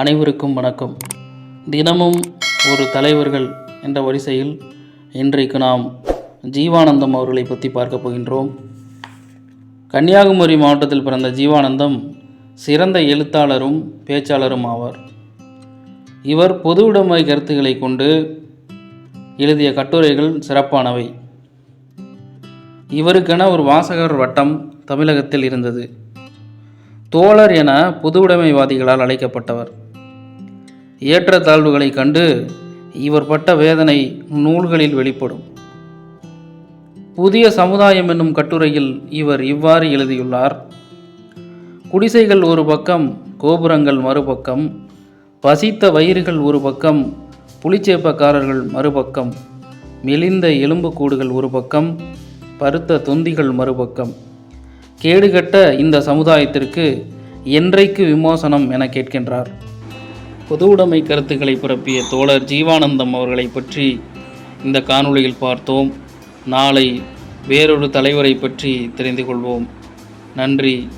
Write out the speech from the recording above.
அனைவருக்கும் வணக்கம். தினமும் ஒரு தலைவர்கள் என்ற வரிசையில் இன்றைக்கு நாம் ஜீவானந்தம் அவர்களை பற்றி பார்க்க போகின்றோம். கன்னியாகுமரி மாவட்டத்தில் பிறந்த ஜீவானந்தம் சிறந்த எழுத்தாளரும் பேச்சாளரும் ஆவார். இவர் பொது உடைமை கருத்துக்களை கொண்டு எழுதிய கட்டுரைகள் சிறப்பானவை. இவருக்கென ஒரு வாசகர் வட்டம் தமிழகத்தில் இருந்தது. தோழர் என பொது உடைமைவாதிகளால் அழைக்கப்பட்டவர். ஏற்றத்தாழ்வுகளை கண்டு இவர் பட்ட வேதனை நூல்களில் வெளிப்படும். புதிய சமுதாயம் என்னும் கட்டுரையில் இவர் இவ்வாறு எழுதியுள்ளார். குடிசைகள் ஒரு பக்கம் கோபுரங்கள் மறுபக்கம் பசித்த வயிறுகள் ஒரு பக்கம் புலிச்சேப்பக்காரர்கள் மறுபக்கம் மெலிந்த எலும்புக்கூடுகள் ஒரு பக்கம் பருத்த தொந்திகள் மறுபக்கம். கேடுகட்ட இந்த சமுதாயத்திற்கு என்றைக்கு விமோசனம் என கேட்கின்றார்? பொது உடைமை கருத்துக்களை பரப்பிய தோழர் ஜீவானந்தம் அவர்களை பற்றி இந்த காணொளியில் பார்த்தோம். நாளை வேறொரு தலைவரை பற்றி தெரிந்து கொள்வோம். நன்றி.